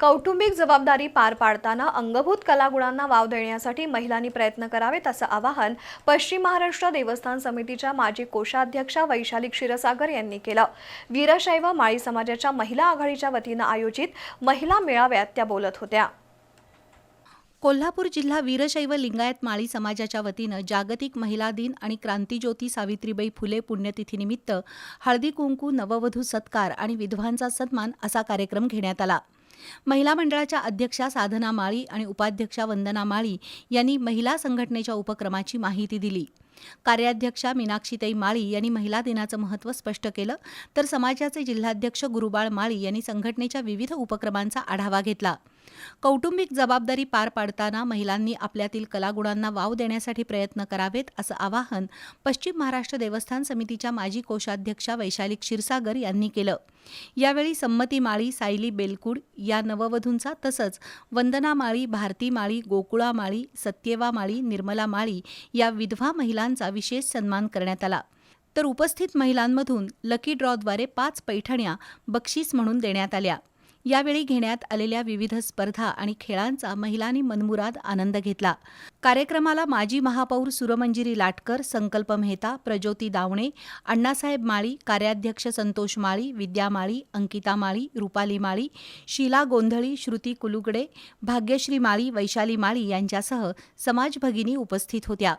कौटुंबिक जबाबदारी पार पाडताना अंगभूत कलागुणांना वाव देण्यासाठी महिलांनी प्रयत्न करावेत असं आवाहन पश्चिम महाराष्ट्र देवस्थान समितीच्या माजी कोषाध्यक्षा वैशाली क्षीरसागर यांनी केलं. वीरशैव माळी समाजाच्या महिला आघाडीच्या वतीनं आयोजित महिला मेळाव्यात त्या बोलत होत्या. कोल्हापूर जिल्हा वीरशैव लिंगायत माळी समाजाच्या वतीनं जागतिक महिला दिन आणि क्रांतीज्योती सावित्रीबाई फुले पुण्यतिथीनिमित्त हळदी कुंकू नववधू सत्कार आणि विधवांचा सन्मान असा कार्यक्रम घेण्यात आला. महिला मंडळाच्या अध्यक्षा साधना माळी आणि उपाध्यक्षा वंदना माळी यांनी महिला संघटनेच्या उपक्रमाची माहिती दिली. कार्याध्यक्षा मीनाक्षीताई माळी यांनी महिला दिनाचं महत्त्व स्पष्ट केलं तर समाजाचे जिल्हाध्यक्ष गुरुबाळ माळी यांनी संघटनेच्या विविध उपक्रमांचा आढावा घेतला. कौटुंबिक जबाबदारी पार पाडताना महिलांनी आपल्यातील कलागुणांना वाव देण्यासाठी प्रयत्न करावेत असं आवाहन पश्चिम महाराष्ट्र देवस्थान समितीच्या माजी कोषाध्यक्षा वैशाली क्षीरसागर यांनी केलं. यावेळी संमती माळी सायली बेलकुड या नववधूंचा तसंच वंदना माळी भारती माळी गोकुळा माळी सत्येवा माळी निर्मला माळी या विधवा महिलांचा विशेष सन्मान करण्यात आला. तर उपस्थित महिलांमधून लकी ड्रॉद्वारे पाच पैठण्या बक्षीस म्हणून देण्यात आल्या. यावेळी घेण्यात आलेल्या विविध स्पर्धा आणि खेळांचा महिलांनी मनमुराद आनंद घेतला. कार्यक्रमाला माजी महापौर सुरमंजिरी लाटकर संकल्प मेहता प्रज्योती दावणे अण्णासाहेब माळी कार्याध्यक्ष संतोष माळी विद्या माळी अंकिता माळी रुपाली माळी शीला गोंधळी श्रुती कुलुगडे भाग्यश्री माळी वैशाली माळी यांच्यासह समाज भगिनी उपस्थित होत्या.